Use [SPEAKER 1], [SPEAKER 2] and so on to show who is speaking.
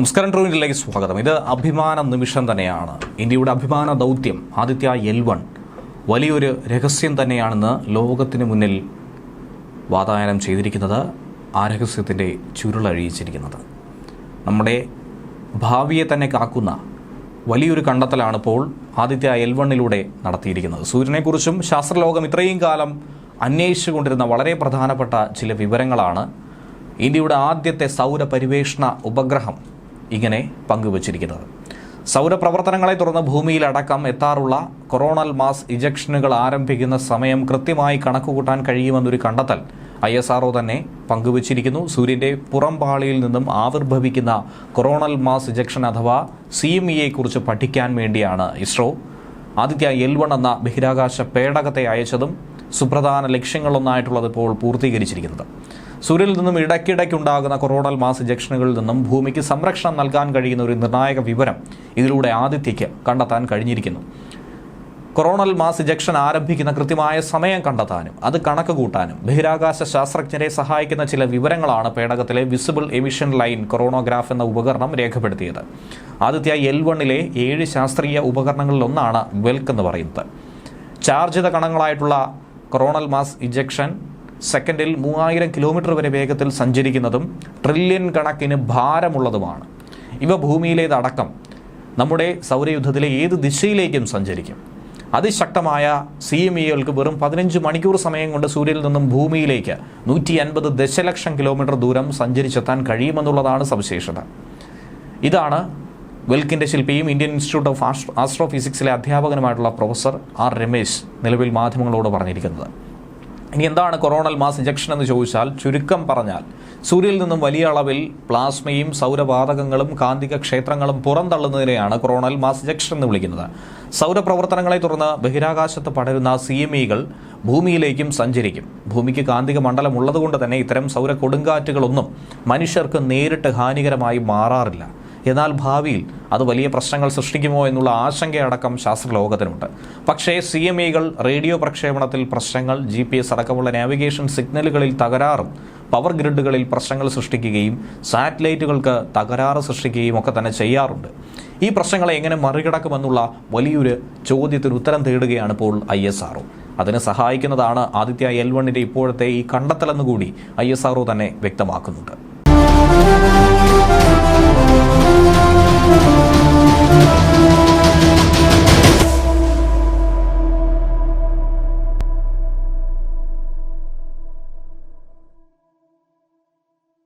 [SPEAKER 1] നമസ്കാരം ട്രൂവിലേക്ക് സ്വാഗതം. ഇത് അഭിമാന നിമിഷം തന്നെയാണ്. ഇന്ത്യയുടെ അഭിമാന ദൗത്യം ആദിത്യ എൽ വൺ വലിയൊരു രഹസ്യം തന്നെയാണെന്ന് ലോകത്തിന് മുന്നിൽ വാതായനം ചെയ്തിരിക്കുന്നത് ആ രഹസ്യത്തിന്റെ ചുരുളഴിയിച്ചിരിക്കുന്നത്. നമ്മുടെ ഭാവിയെ തന്നെ കാക്കുന്ന വലിയൊരു കണ്ടെത്തലാണ് ഇപ്പോൾ ആദിത്യ എൽ വണ്ണിലൂടെ നടത്തിയിരിക്കുന്നത്. സൂര്യനെക്കുറിച്ചും ശാസ്ത്രലോകം ഇത്രയും കാലം അന്വേഷിച്ചുകൊണ്ടിരുന്ന വളരെ പ്രധാനപ്പെട്ട ചില വിവരങ്ങളാണ് ഇന്ത്യയുടെ ആദ്യത്തെ സൗര പരിവേഷണ ഉപഗ്രഹം. ഇങ്ങനെ പങ്കുവച്ചിരിക്കുന്നത്. സൗരപ്രവർത്തനങ്ങളെ തുടർന്ന് ഭൂമിയിലടക്കം എത്താറുള്ള കൊറോണൽ മാസ് ഇജക്ഷനുകൾ ആരംഭിക്കുന്ന സമയം കൃത്യമായി കണക്കുകൂട്ടാൻ കഴിയുമെന്നൊരു കണ്ടെത്തൽ ഐ എസ് ആർഒ തന്നെ പങ്കുവച്ചിരിക്കുന്നു. സൂര്യന്റെ പുറംപാളിയിൽ നിന്നും ആവിർഭവിക്കുന്ന കൊറോണൽ മാസ് ഇജക്ഷൻ അഥവാ സി എം ഇയെക്കുറിച്ച് പഠിക്കാൻ വേണ്ടിയാണ് ഇസ്രോ ആദിത്യ എൽ വൺ എന്ന ബഹിരാകാശ പേടകത്തെ അയച്ചതും സുപ്രധാന ലക്ഷ്യങ്ങളൊന്നായിട്ടുള്ളത് ഇപ്പോൾ പൂർത്തീകരിച്ചിരിക്കുന്നത്. സൂര്യനിൽ നിന്നും ഇടയ്ക്കിടയ്ക്കുണ്ടാകുന്ന കൊറോണൽ മാസ് ഇജക്ഷനുകളിൽ നിന്നും ഭൂമിക്ക് സംരക്ഷണം നൽകാൻ കഴിയുന്ന ഒരു നിർണായക വിവരം ഇതിലൂടെ ആദിത്യയ്ക്ക് കണ്ടെത്താൻ കഴിഞ്ഞിരിക്കുന്നു. കൊറോണൽ മാസ് ഇജക്ഷൻ ആരംഭിക്കുന്ന കൃത്യമായ സമയം കണ്ടെത്താനും അത് കണക്ക് കൂട്ടാനും ബഹിരാകാശ ശാസ്ത്രജ്ഞരെ സഹായിക്കുന്ന ചില വിവരങ്ങളാണ് പേടകത്തിലെ വിസിബിൾ എമിഷൻ ലൈൻ കൊറോണോഗ്രാഫ് എന്ന ഉപകരണം രേഖപ്പെടുത്തിയത്. ആദിത്യ എൽ വണ്ണിലെ ഏഴ് ശാസ്ത്രീയ ഉപകരണങ്ങളിലൊന്നാണ് വെൽക്ക് എന്ന് പറയുന്നത്. ചാർജിത കണങ്ങളായിട്ടുള്ള കൊറോണൽ മാസ് ഇജക്ഷൻ സെക്കൻഡിൽ മൂവായിരം കിലോമീറ്റർ വരെ വേഗത്തിൽ സഞ്ചരിക്കുന്നതും ട്രില്യൺ കണക്കിന് ഭാരമുള്ളതുമാണ്. ഇവ ഭൂമിയിലേതടക്കം നമ്മുടെ സൗരയുദ്ധത്തിലെ ഏത് ദിശയിലേക്കും സഞ്ചരിക്കും. അതിശക്തമായ സി എം ഇകൾക്ക് വെറും പതിനഞ്ച് മണിക്കൂർ സമയം കൊണ്ട് സൂര്യനിൽ നിന്നും ഭൂമിയിലേക്ക് നൂറ്റി അൻപത് ദശലക്ഷം കിലോമീറ്റർ ദൂരം സഞ്ചരിച്ചെത്താൻ കഴിയുമെന്നുള്ളതാണ് സവിശേഷത. ഇതാണ് വെൽക്കിന്റെ ശില്പിയും ഇന്ത്യൻ ഇൻസ്റ്റിറ്റ്യൂട്ട് ഓഫ് ആസ്ട്രോ ആസ്ട്രോഫിസിക്സിലെ അധ്യാപകനുമായിട്ടുള്ള പ്രൊഫസർ ആർ രമേശ് നിലവിൽ മാധ്യമങ്ങളോട് പറഞ്ഞിരിക്കുന്നത്. ഇനി എന്താണ് കൊറോണൽ മാസ് ഇഞ്ചക്ഷൻ എന്ന് ചോദിച്ചാൽ ചുരുക്കം പറഞ്ഞാൽ സൂര്യയിൽ നിന്നും വലിയ അളവിൽ പ്ലാസ്മയും സൗരവാതകങ്ങളും കാന്തിക ക്ഷേത്രങ്ങളും പുറന്തള്ളുന്നതിനെയാണ് കൊറോണൽ മാസ് ഇഞ്ചക്ഷൻ എന്ന് വിളിക്കുന്നത്. സൗരപ്രവർത്തനങ്ങളെ തുടർന്ന് ബഹിരാകാശത്ത് പടരുന്ന സി എം ഇകൾ ഭൂമിയിലേക്കും സഞ്ചരിക്കും. ഭൂമിക്ക് കാന്തിക മണ്ഡലം ഉള്ളതുകൊണ്ട് തന്നെ ഇത്തരം സൗര കൊടുങ്കാറ്റുകളൊന്നും മനുഷ്യർക്ക് നേരിട്ട് ഹാനികരമായി മാറാറില്ല. എന്നാൽ ഭാവിയിൽ അത് വലിയ പ്രശ്നങ്ങൾ സൃഷ്ടിക്കുമോ എന്നുള്ള ആശങ്കയടക്കം ശാസ്ത്രലോകത്തിനുണ്ട്. പക്ഷേ സി എം ഇകൾ റേഡിയോ പ്രക്ഷേപണത്തിൽ പ്രശ്നങ്ങൾ ജി പി എസ് അടക്കമുള്ള നാവിഗേഷൻ സിഗ്നലുകളിൽ തകരാറും പവർ ഗ്രിഡുകളിൽ പ്രശ്നങ്ങൾ സൃഷ്ടിക്കുകയും സാറ്റലൈറ്റുകൾക്ക് തകരാറ് സൃഷ്ടിക്കുകയും ഒക്കെ തന്നെ ചെയ്യാറുണ്ട്. ഈ പ്രശ്നങ്ങളെ എങ്ങനെ മറികടക്കുമെന്നുള്ള വലിയൊരു ചോദ്യത്തിന് ഉത്തരം തേടുകയാണ് ഇപ്പോൾ ഐ എസ് ആർഒ അതിന് സഹായിക്കുന്നതാണ് ആദിത്യ എൽ വണ്ണിന്റെ ഇപ്പോഴത്തെ ഈ കണ്ടെത്തലെന്നുകൂടി ഐ എസ് ആർഒ തന്നെ വ്യക്തമാക്കുന്നുണ്ട്.